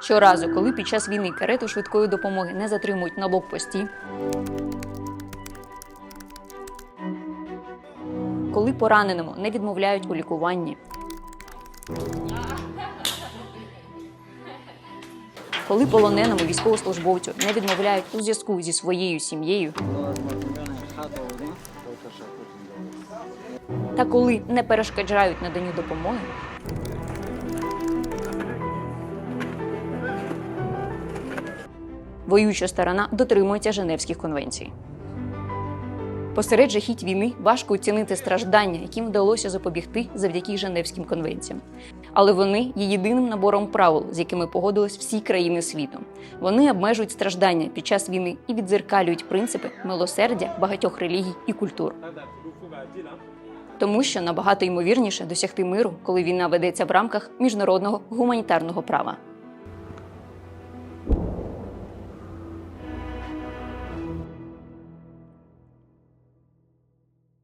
Щоразу, коли під час війни карету швидкої допомоги не затримують на блокпості, коли пораненому не відмовляють у лікуванні, коли полоненому військовослужбовцю не відмовляють у зв'язку зі своєю сім'єю, та коли не перешкоджають наданню допомоги. Воююча сторона дотримується Женевських конвенцій. Посеред жахіть війни важко оцінити страждання, яким вдалося запобігти завдяки Женевським конвенціям. Але вони є єдиним набором правил, з якими погодились всі країни світу. Вони обмежують страждання під час війни і відзеркалюють принципи милосердя багатьох релігій і культур. Тому що набагато ймовірніше досягти миру, коли війна ведеться в рамках міжнародного гуманітарного права.